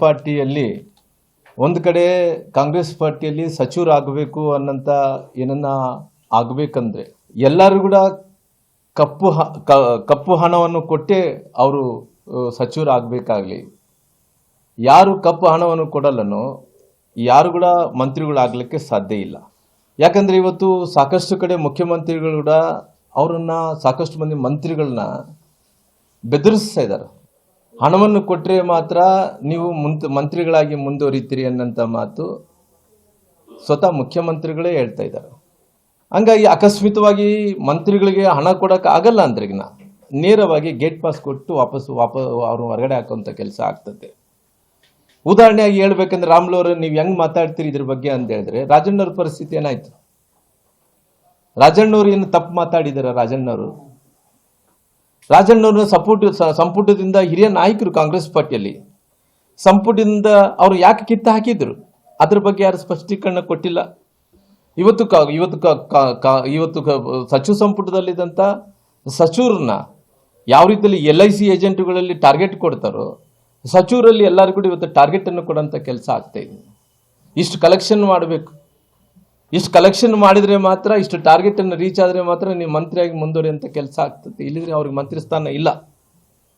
ಪಾರ್ಟಿಯಲ್ಲಿ ಒಂದು ಕಡೆ ಕಾಂಗ್ರೆಸ್ ಪಾರ್ಟಿಯಲ್ಲಿ ಸಚಿವರಾಗಬೇಕು ಅನ್ನಂತ ಏನನ್ನ ಆಗಬೇಕಂದ್ರೆ ಎಲ್ಲರೂ ಕೂಡ ಕಪ್ಪು ಕಪ್ಪು ಹಣವನ್ನು ಕೊಟ್ಟೇ ಅವರು ಸಚಿವರಾಗಬೇಕಾಗಲಿ ಯಾರು ಕಪ್ಪು ಹಣವನ್ನು ಕೊಡಲ್ಲನೋ ಯಾರು ಕೂಡ ಮಂತ್ರಿಗಳಾಗಲಿಕ್ಕೆ ಸಾಧ್ಯ ಇಲ್ಲ. ಯಾಕಂದರೆ ಇವತ್ತು ಸಾಕಷ್ಟು ಕಡೆ ಮುಖ್ಯಮಂತ್ರಿಗಳು ಕೂಡ ಅವರನ್ನು ಸಾಕಷ್ಟು ಮಂದಿ ಮಂತ್ರಿಗಳನ್ನ ಬೆದರಿಸ್ತಾ ಇದ್ದಾರೆ. ಹಣವನ್ನು ಕೊಟ್ಟರೆ ಮಾತ್ರ ನೀವು ಮುಂತ್ ಮಂತ್ರಿಗಳಾಗಿ ಮುಂದುವರಿತೀರಿ ಅನ್ನೋಂಥ ಮಾತು ಸ್ವತಃ ಮುಖ್ಯಮಂತ್ರಿಗಳೇ ಹೇಳ್ತಾ ಇದ್ದಾರೆ. ಹಂಗಾಗಿ ಅಕಸ್ಮಿತವಾಗಿ ಮಂತ್ರಿಗಳಿಗೆ ಹಣ ಕೊಡೋಕೆ ಆಗಲ್ಲ ಅಂದ್ರೆ ನಾ ನೇರವಾಗಿ ಗೇಟ್ ಪಾಸ್ ಕೊಟ್ಟು ವಾಪಸ್ ವಾಪಸ್ ಅವ್ರು ಹೊರಗಡೆ ಹಾಕೋಂಥ ಕೆಲಸ ಆಗ್ತದೆ. ಉದಾಹರಣೆಯಾಗಿ ಹೇಳ್ಬೇಕಂದ್ರೆ ರಾಮ್ಲೋರ್, ನೀವು ಹೆಂಗ್ ಮಾತಾಡ್ತೀರಿ ಇದ್ರ ಬಗ್ಗೆ ಅಂತ ಹೇಳಿದ್ರೆ ರಾಜಣ್ಣವ್ರ ಪರಿಸ್ಥಿತಿ ಏನಾಯ್ತು? ರಾಜಣ್ಣವ್ರು ಏನು ತಪ್ಪು ಮಾತಾಡಿದಾರ ರಾಜಣ್ಣವರು? ರಾಜಣ್ಣವ್ರನ್ನ ಸಪೋರ್ಟ್ ಸಂಪುಟದಿಂದ ಹಿರಿಯ ನಾಯಕರು ಕಾಂಗ್ರೆಸ್ ಪಾರ್ಟಿಯಲ್ಲಿ. ಸಂಪುಟದಿಂದ ಅವರು ಯಾಕೆ ಕಿತ್ತ ಹಾಕಿದ್ರು? ಅದ್ರ ಬಗ್ಗೆ ಯಾರು ಸ್ಪಷ್ಟೀಕರಣ ಕೊಟ್ಟಿಲ್ಲ. ಇವತ್ತು ಕ- ಇವತ್ತು ಇವತ್ತು ಸಚಿವ ಸಂಪುಟದಲ್ಲಿದ್ದಂಥ ಸಚಿವರನ್ನ ಯಾವ ರೀತಿಯಲ್ಲಿ ಎಲ್ ಐ ಸಿ ಏಜೆಂಟ್ಗಳಲ್ಲಿ ಟಾರ್ಗೆಟ್ ಕೊಡ್ತಾರೋ, ಸಚಿವರಲ್ಲಿ ಎಲ್ಲರೂ ಕೂಡ ಇವತ್ತು ಟಾರ್ಗೆಟನ್ನು ಕೊಡೋಂಥ ಕೆಲಸ ಆಗ್ತಾ ಇದೆ. ಇಷ್ಟು ಕಲೆಕ್ಷನ್ ಮಾಡಬೇಕು. ಇಷ್ಟು ಕಲೆಕ್ಷನ್ ಮಾಡಿದ್ರೆ ಮಾತ್ರ, ಇಷ್ಟು ಟಾರ್ಗೆಟ್ ಅನ್ನು ರೀಚ್ ಆದ್ರೆ ಮಾತ್ರ ನೀವು ಮಂತ್ರಿಯಾಗಿ ಮುಂದುವರಿಯುವಂಥ ಕೆಲಸ ಆಗ್ತದೆ. ಇಲ್ಲಿದ್ರೆ ಅವ್ರಿಗೆ ಮಂತ್ರಿ ಸ್ಥಾನ ಇಲ್ಲ.